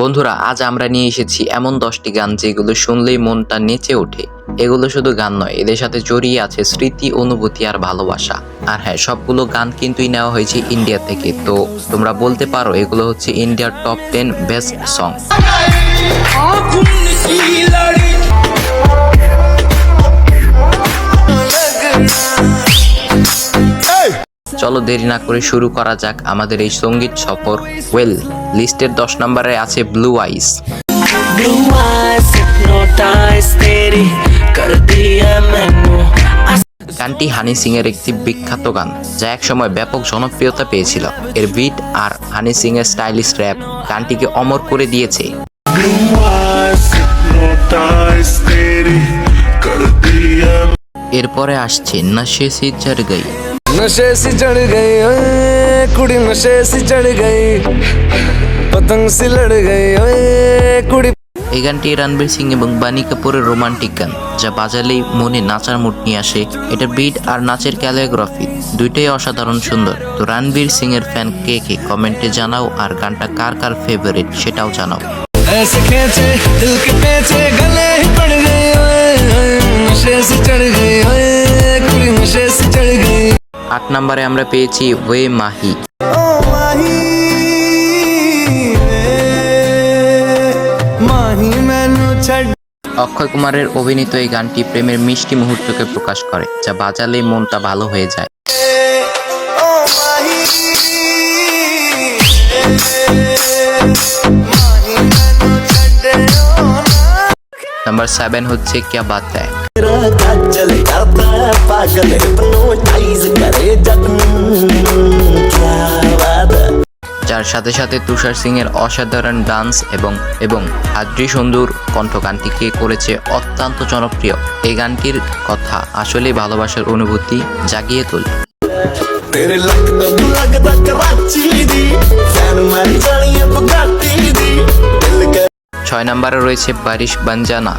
বন্ধুরা, আজ আমরা নিয়ে এসেছি এমন দশটি গান যেগুলো শুনলেই মনটা নেচে ওঠে। এগুলো শুধু গান নয়, এদের সাথে জড়িয়ে আছে স্মৃতি, অনুভূতি আর ভালোবাসা। আর হ্যাঁ সবগুলো গান কিন্তুই নেওয়া হয়েছে ইন্ডিয়া থেকে। তো তোমরা বলতে পারো, এগুলো হচ্ছে ইন্ডিয়ার টপ টেন বেস্ট সং চলো দেরি না করে শুরু করা যাক আমাদের এই সংগীত সফর। ওয়েল লিস্টের দশ নম্বরে আছে ব্লু আইস গানটি হানি সিং এর একটি বিখ্যাত গান যা একসময় ব্যাপক জনপ্রিয়তা পেয়েছিল। এর বিট আর হানি সিং এর স্টাইলিশ র্যাপ গানটিকে অমর করে দিয়েছে। এরপরে আসছে নশে সিজার গাই। नशे सी चढ़ गई ओए कुड़ी नशे सी चढ़ गई पतंग सी लड़ गई ओए कुड़ी এই গানটি রণবীর সিং এবং বানি কাপুরের রোমান্টিক গান যা বাজালেই মনে নাচার মুড নিয়ে আসে এটা বিট আর নাচের ক্যালিওগ্রাফি দুইটাই অসাধারণ সুন্দর তো রণবীর সিং এর ফ্যান কে কে কমেন্টে জানাও আর গানটা কার কার ফেভারিট সেটাও জানাও ऐसे আট নম্বরে আমরা পেয়েছি ওয়ে মাহি। অক্ষয় কুমারের অভিনীত এই গানটি প্রেমের মিষ্টি মুহূর্তকে প্রকাশ করে যা বাজালে মনটা ভালো হয়ে যায়। নাম্বার সেভেন হচ্ছে ক্যা বাত হ্যায়? যার সাথে সাথে তুষার সিং এর অসাধারণ ডান্স এবং এবং আদ্রি সুন্দর কণ্ঠ গানটিকে করেছে অত্যন্ত জনপ্রিয়। এই গানটির কথা আসলে ভালোবাসার অনুভূতি জাগিয়ে তোলে। ছয় নম্বরে রয়েছে বারিশ বানজানা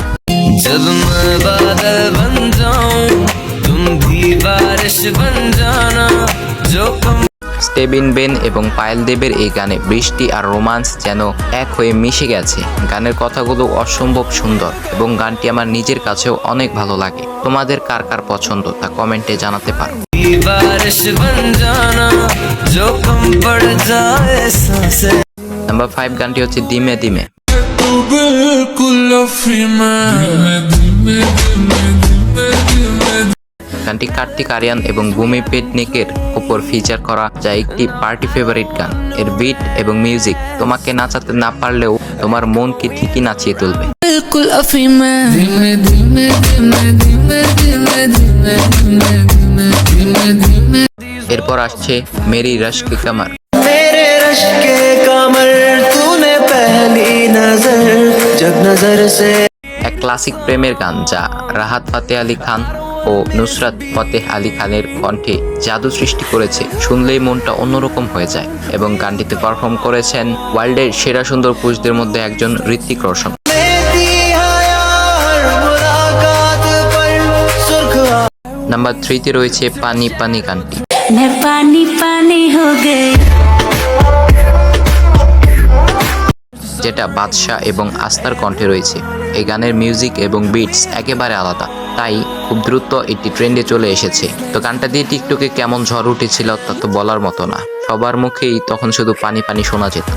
স্টেবিন বেন এবং পায়েল দেবের এই গানে বৃষ্টি আর রোমান্স যেন এক হয়ে মিশে গেছে। গানের কথাগুলো অসম্ভব সুন্দর এবং গানটি আমার নিজের কাছেও অনেক ভালো লাগে। তোমাদের কার কার পছন্দ তা কমেন্টে জানাতে পারো। নাম্বার ফাইভ গানটি হচ্ছে দিমে দিমে। গানটি কার্তিক আরিয়ান এবং ভূমি পেটনিকের উপর ফিচার করা যা একটি পার্টি ফেভারিট গান। এর বিট এবং মিউজিক তোমাকে নাচাতে না পারলেও তোমার মনকে ঠিকই নাচিয়ে তুলবে। এরপর আসছে মেরি রশকে কামার। এক ক্লাসিক প্রেমের গান যা রাহাত ফাতে আলী খান ও নুসরাত ফতেহ আলী খানের কণ্ঠে জাদু সৃষ্টি করেছে। শুনলেই মনটা অন্যরকম হয়ে যায় এবং গানটিতে পারফর্ম করেছেন ওয়ার্ল্ডের সেরা সুন্দর পুরুষদের মধ্যে একজন ঋত্বিক রোশন। নাম্বার থ্রিতে রয়েছে পানি পানি গানটি। পানি পানি গে যেটা বাদশাহ এবং আস্তার কণ্ঠে রয়েছে। এই গানের মিউজিক এবং বিটস একেবারে আলাদা। তাই খুব দ্রুত এটি ট্রেন্ডে চলে এসেছে। তো গানটা দিয়ে টিকটকে কেমন ঝড় উঠেছিল তা তো বলার মতো না। সবার মুখেই তখন শুধু পানি পানি শোনা যেত।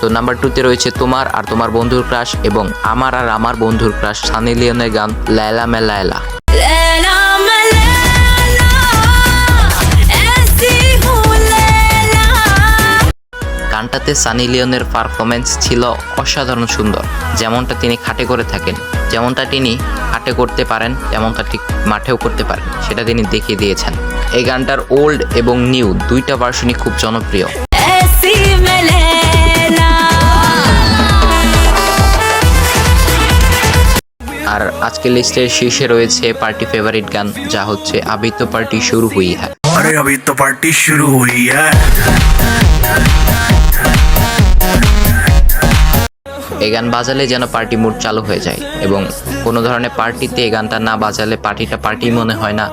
তো নাম্বার টুতে রয়েছে তোমার আর তোমার বন্ধুর ক্রাশ এবং আমার আর আমার বন্ধুর ক্রাশ সানি লিওনের গান লায়লা মে লায়লা। গানটাতে সানি লিওনের পারফরমেন্স ছিল অসাধারণ সুন্দর। যেমনটা তিনি খাটে করে থাকেন যেমনটা তিনি খাটে করতে পারেন যেমনটা ঠিক মাঠেও করতে পারেন সেটা তিনি দেখিয়ে দিয়েছেন। এই গানটার ওল্ড এবং নিউ দুইটা ভার্সনই খুব জনপ্রিয়। আর আজকের লিস্টের শীর্ষে রয়েছে পার্টি ফেভারিট গান যা হচ্ছে আবি পার্টি শুরু হুই হ্যাঁ আরে আবি পার্টি শুরু হুই হ্যাঁ এ গান বাজালে যেন পার্টি মুড চালু হয়ে যায় এবং কোনো ধরনের পার্টিতে এ গানটা না বাজালে পার্টিটা পার্টি মনে হয় না।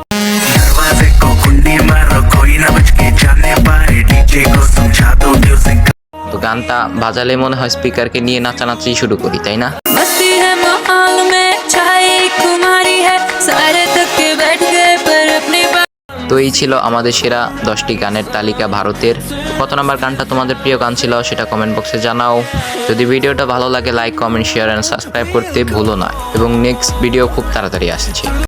তো গানটা বাজালে মনে হয় স্পিকারকে নিয়ে নাচানাচি শুরু করি তাই না? তো এই ছিল আমাদের সেরা দশটি গানের তালিকা ভারতের। কত নম্বর গানটা তোমাদের প্রিয় গান ছিল সেটা কমেন্ট বক্সে জানাও। যদি ভিডিওটা ভালো লাগে like comment share and subscribe করতে ভুলো না। এবং নেক্সট ভিডিও খুব তাড়াতাড়ি আসছে।